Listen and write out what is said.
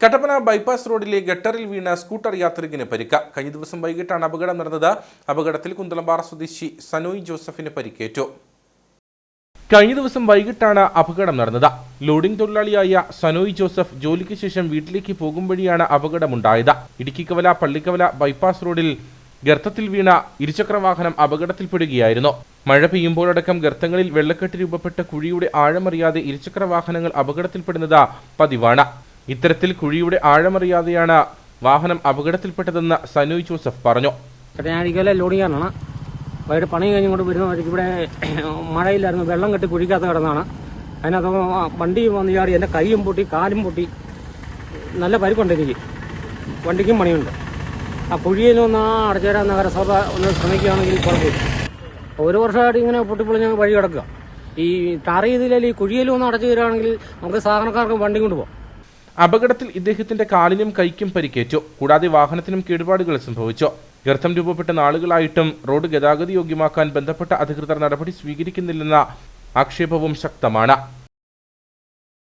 Kattappana bypass റോഡിലെ ഗട്ടറിൽ വീണ scooter യാത്രികന് പരിക്ക. കഴിഞ്ഞ ദിവസം വൈകിട്ടാണ് അപകടം നടന്നത്. അപകടത്തിൽ കുന്തളമ്പാറ സ്വദേശി സനോയ് ജോസഫിന് പരിക്കേറ്റു. കഴിഞ്ഞ ദിവസം വൈകിട്ടാണ് അപകടം നടന്നത്. ലോഡിംഗ് തൊഴിലാളിയായ സനോയ് ജോസഫ് ജോലിക്ക് ശേഷം വീട്ടിലേക്ക് പോകും വഴിയാണ് അപകടമുണ്ടായത് ഇടുക്കിക്കവല പള്ളിക്കവല ബൈപ്പാസ് റോഡിൽ ഗർത്തത്തിൽ വീണ ഇരുചക്ര വാഹനം അപകടത്തിൽപ്പെടുകയായിരുന്നു. മഴ പെയ്യുമ്പോഴടക്കം ഗർത്തങ്ങളിൽ വെള്ളക്കെട്ട് രൂപപ്പെട്ട കുഴിയുടെ ആഴമറിയാതെ ഇരുചക്ര വാഹനങ്ങൾ അപകടത്തിൽപ്പെടുന്നത് പതിവാണ്. ഇത്തരത്തിൽ കുഴിയുടെ ആഴമറിയാതെയാണ് വാഹനം അപകടത്തിൽപ്പെട്ടതെന്ന് സനോയ് ജോസഫ് പറഞ്ഞു. ഞാൻ ഇരിക്കലെ ലോഡിങ്ങാനാണ് വൈകിട്ട് പണി കഴിഞ്ഞ് കൊണ്ട് വരുന്ന വഴിക്ക് ഇവിടെ മഴയില്ലായിരുന്നു. വെള്ളം കെട്ടി കുഴിക്കകത്ത് കിടന്നാണ്. അതിനകത്ത് വണ്ടി വന്ന് ചാടി എന്റെ കൈയും പൊട്ടി കാലും പൊട്ടി. നല്ല പരിക്കുണ്ട് എനിക്ക്. വണ്ടിക്കും പണിയുണ്ട്. ആ കുഴിയിൽ നിന്ന് ആ അടച്ചേരാ നഗരസഭ ഒന്ന് ശ്രമിക്കുകയാണെങ്കിൽ കുഴപ്പമില്ല. ഒരു വർഷമായിട്ട് ഇങ്ങനെ പൊട്ടിപ്പൊളിഞ്ഞ് വഴി കിടക്കുക. ഈ ടാർ ചെയ്തില്ലെങ്കിൽ ഈ കുഴിയിലും ഒന്ന് അടച്ചു തരികയാണെങ്കിൽ നമുക്ക് സാധാരണക്കാർക്ക് വണ്ടി കൊണ്ട് പോകാം അപകടത്തിൽ ഇദ്ദേഹത്തിന്റെ കാലിനും കൈക്കും പരിക്കേറ്റു. കൂടാതെ വാഹനത്തിനും കേടുപാടുകൾ സംഭവിച്ചു. ഗർത്തം രൂപപ്പെട്ട നാളുകളായിട്ടും റോഡ് ഗതാഗത യോഗ്യമാക്കാൻ ബന്ധപ്പെട്ട അധികൃതർ നടപടി സ്വീകരിക്കുന്നില്ലെന്ന ആക്ഷേപവും ശക്തമാണ്.